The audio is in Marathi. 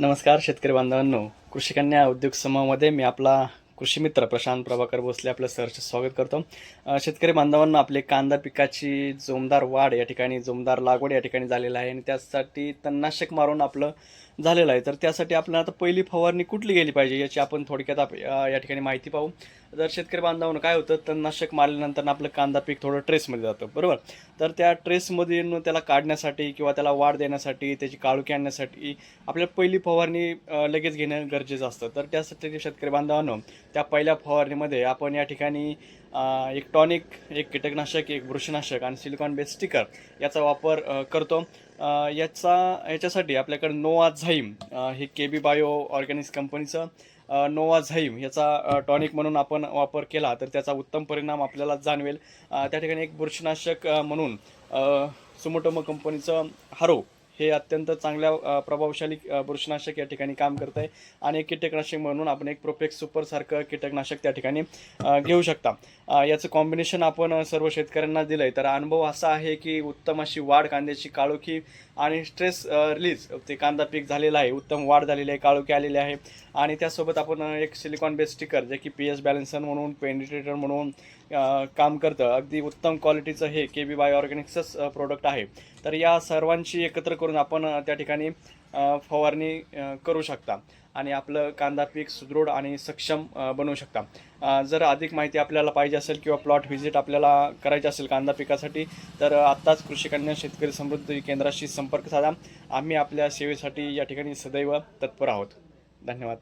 नमस्कार शेतकरी बांधवांनो. कृषिकन्या उद्योग समूहामध्ये मी आपला कृषी मित्र प्रशांत प्रभाकर भोसले आपलं सरचं स्वागत करतो. शेतकरी बांधवांना आपले कांदा पिकाची जोमदार वाढ या ठिकाणी जोमदार लागवड या ठिकाणी झालेलं आहे आणि त्यासाठी तणनाशक मारून आपलं झालेलं आहे. तर त्यासाठी आपल्याला आता पहिली फवारणी कुठली गेली पाहिजे याची आपण थोडक्यात आप या ठिकाणी माहिती पाहू. जर शेतकरी बांधवांनो काय होतं तणनाशक मारल्यानंतर आपलं कांदा पीक थोडं ट्रेसमध्ये जातं बरोबर? तर त्या ट्रेसमधून त्याला काढण्यासाठी किंवा त्याला वाढ देण्यासाठी त्याची काळुकी आणण्यासाठी आपल्याला पहिली फवारणी लगेच घेणं गरजेचं असतं. तर त्यासाठी शेतकरी बांधवांनो त्या पहिल्या फवारणीमध्ये आपण या ठिकाणी एक टॉनिक एक कीटकनाशक एक बुरशीनाशक आणि सिलिकॉन बेस स्टिकर याचा वापर करतो. याचा याच्यासाठी आपल्याकडे नोवा झाईम हे के बी बायो ऑर्गॅनिक्स कंपनीचं नोवा झाईम याचा टॉनिक म्हणून आपण वापर केला तर त्याचा उत्तम परिणाम आपल्याला जाणवेल. त्या ठिकाणी एक बुरशीनाशक म्हणून सुमोटोमो कंपनीचं हरो हे अत्यंत चांगल्या प्रभावशाली बुरशनाशक बुरशीनाशक या ठिकाणी काम करत आहे आणि कीटकनाशक म्हणून आपण एक प्रोपेक्स सुपरसारखं कीटकनाशक त्या ठिकाणी घेऊ शकता. याचं कॉम्बिनेशन आपण सर्व शेतकऱ्यांना दिलं आहे तर अनुभव असा आहे की उत्तम अशी वाढ कांद्याची काळोखी आणि स्ट्रेस रिलीज ते कांदा पीक झालेला आहे. उत्तम वाढ झालेली आहे काळोखी आलेली आहे. आणि त्यासोबत आपण एक सिलिकॉन बेस स्टिकर जे की पी एस बॅलन्सर म्हणून पेनिट्रेटर म्हणून काम करतं. अगदी उत्तम क्वालिटीचं हे के बी बाय ऑर्गॅनिक्सच प्रोडक्ट आहे. तर या सर्वांची एकत्र करून करून आपण त्या ठिकाणी फवारणी करू शकता. आणि आपलं कांदा पीक सुदृढ आणि सक्षम बनवू शकता. जर अधिक माहिती आपल्याला पाहिजे असेल किंवा प्लॉट व्हिजिट आपल्याला करायची असेल कांदा पिकासाठी तर आत्ताच कृषी कन्या शेतकरी समृद्धी केंद्राशी संपर्क साधा. आम्ही आपल्या सेवेसाठी या ठिकाणी सदैव तत्पर आहोत. धन्यवाद.